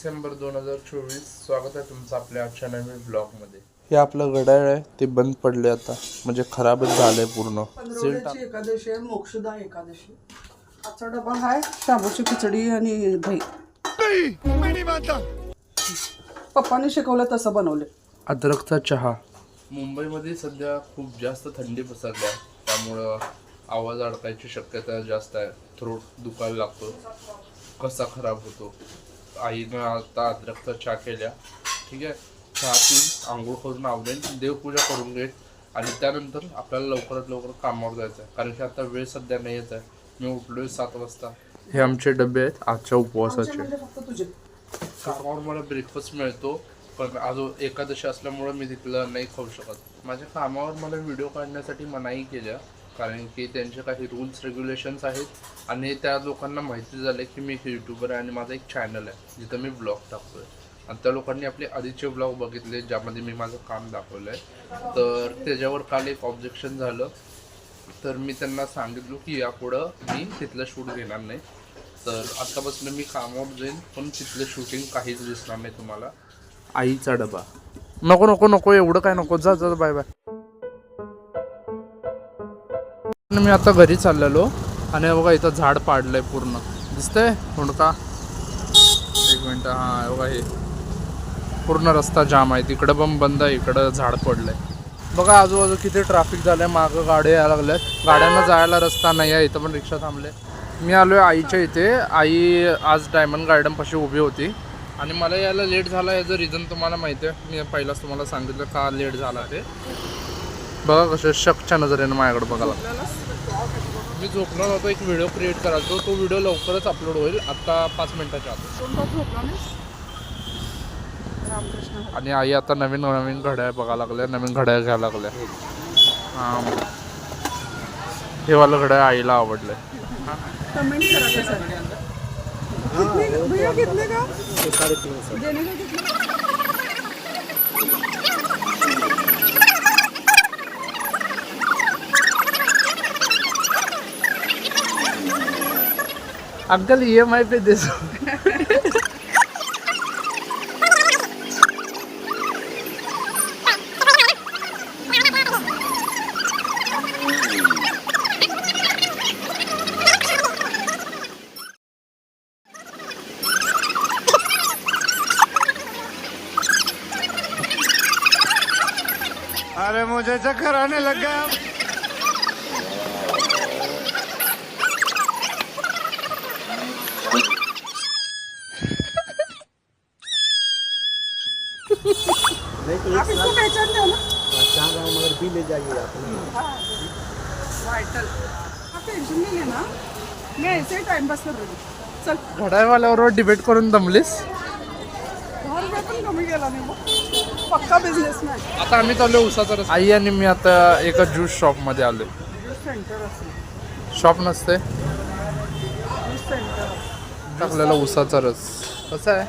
डिसेंबर दोन हजार चोवीस स्वागत आहे तुमचं आपल्या आजच्या नवीन ब्लॉगमध्ये. हे आपलं घड्याळ आहे ते बंद पडले आता. म्हणजे खराबच झालंय पूर्ण. सील टाक पंधरवड्याची एकादशी आहे मोक्षदा एकादशी. आजचा डबा आहे शाबूची खिचडी आणि दही. पप्पाने शिकवलं तसं बनवले. अद्रकचा चहा. मुंबईमध्ये सध्या खूप जास्त थंडी पसरल्या त्यामुळं आवाज अडकायची शक्यता जास्त आहे. थ्रोट दुखायला लागतो. कसा खराब होतो? आईनं आता अद्रकचा चहा केल्या ठीक आहे? चहा पिऊन आंघोळ करून आवडेल देवपूजा करून घेईल आणि त्यानंतर आपल्याला लवकरात लवकर कामावर जायचं आहे कारण की आता वेळ सध्या नाही येत आहे. मी उठलोय सात वाजता. हे आमचे डबे आहेत. आजच्या उपवासाचे. कामावर मला ब्रेकफास्ट मिळतो. पण आज एकादशी असल्यामुळं मी तिथलं नाही खाऊ शकत. माझ्या कामावर मला व्हिडिओ काढण्यासाठी मनाई केल्या. कारण की त्यांचे काही रूल्स रेग्युलेशन्स आहेत. आणि त्या लोकांना माहिती झालं की मी एक यूट्यूबर आहे आणि माझा एक चॅनल आहे जिथं मी ब्लॉग टाकतोय. आणि त्या लोकांनी आपले आधीचे ब्लॉग बघितले ज्यामध्ये मी माझं काम दाखवलं आहे तर त्याच्यावर काल एक ऑब्जेक्शन झालं. तर मी त्यांना सांगितलं की यापुढं मी तिथलं शूट घेणार नाही. तर आत्तापासून मी कामावर जाईन पण तिथलं शूटिंग काहीच दिसणार नाही तुम्हाला. आईचा डबा. नको नको नको एवढं काय नको. जा जा बाय बाय मी आता घरी चाललेलो आणि बघा इथं झाड पाडलंय पूर्ण. दिसतंय? हुंडका एक मिनिट हां बघा हे. पूर्ण रस्ता जाम आहे. तिकडं पण बंद आहे इकडं झाड पडलंय. बघा आजूबाजू किती ट्रॅफिक झालंय मागं गाड्या यायला लागल्यात. गाड्यांना जायला रस्ता नाही आहे इथं पण रिक्षा थांबले. मी आलो आहे आईच्या इथे. आई आज डायमंड गार्डनपाशी उभी होती. आणि मला यायला लेट झाला याचं रिझन तुम्हाला माहिती आहे. मी पहिलाच तुम्हाला सांगितलं का लेट झाला ते. बघा कसं शकच्या नजरेनं माझ्याकडे बघायला. मी झोपलो नव्हतो एक व्हिडिओ क्रिएट करायचो तो व्हिडिओ लवकरच अपलोड होईल आता पाच मिनिटाच्या आत. आणि आई आता नवीन नवीन घड्याळ बघायला लागल्या नवीन घड्याळ घ्यायला लागल्या. हां. हे वालं घड्याळ आईला आवडलंय. कमेंट करा अंकल ई एम आई पे दे दो। अरे मुझे चक्कर आने लग गया। आप इसको पहचानते हो ना हाँ। वाइटल आप टेंशन नहीं लेना मैं ऐसे ही टाइम पास कर रही हूँ चल. घड्याळवाल्यावर डिबेट करून दमलीस? दहा रुपये पण कमी केला नाही मग पक्का आता आम्ही चाललो उसाचा रस आई आणि मी आता एका ज्यूस शॉपमध्ये आलो सेंटर असेल शॉप नसते ज्यूस सेंटर टाकलेला उसाचा रस. कसं आहे?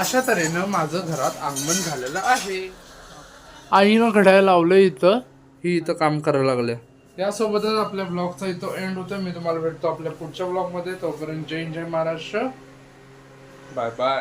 अशा तऱ्हेनं माझं घरात आगमन झालेलं आहे. आईनं घड्याळ लावलं इथं. ही इथं काम करायला लागल्या. यासोबतच आपल्या ब्लॉगचा इथं एंड होतो मी तुम्हाला भेटतो आपल्या पुढच्या ब्लॉगमध्ये. तोपर्यंत जय जय महाराष्ट्र. Bye bye.